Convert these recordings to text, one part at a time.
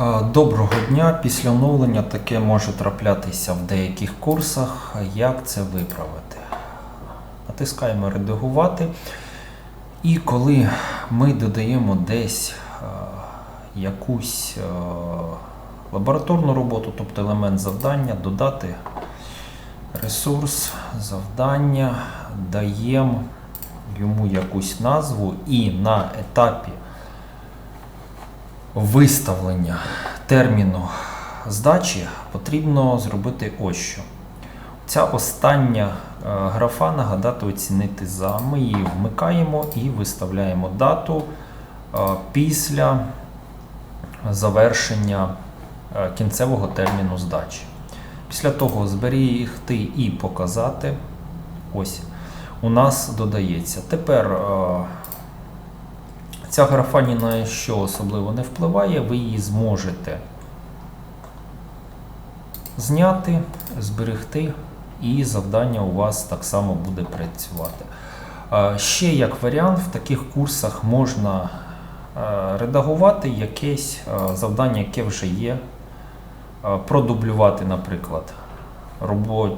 Е, Доброго дня. Після оновлення таке може траплятися в деяких курсах. Як це виправити? Натискаємо редагувати. І коли ми додаємо десь е, якусь е, лабораторну роботу, тобто елемент завдання, додати ресурс, завдання, даємо йому якусь назву і на етапі виставлення терміну здачі потрібно зробити ось що. Ця остання е, графа нагадати оцінити за. Ми її вмикаємо і виставляємо дату е, після завершення е, кінцевого терміну здачі. Після того зберігти і показати. Ось у нас додається. Тепер ця графа ні на що особливо не впливає, ви її зможете зняти, зберегти, і завдання у вас так само буде працювати. Ще як варіант, в таких курсах можна е, редагувати якесь е, завдання, яке вже є, е, продублювати, наприклад, робо-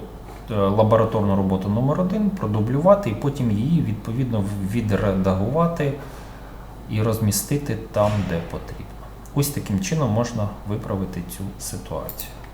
е, лабораторну роботу номер 1 продублювати і потім її відповідно відредагувати і розмістити там, де потрібно. Ось таким чином можна виправити цю ситуацію.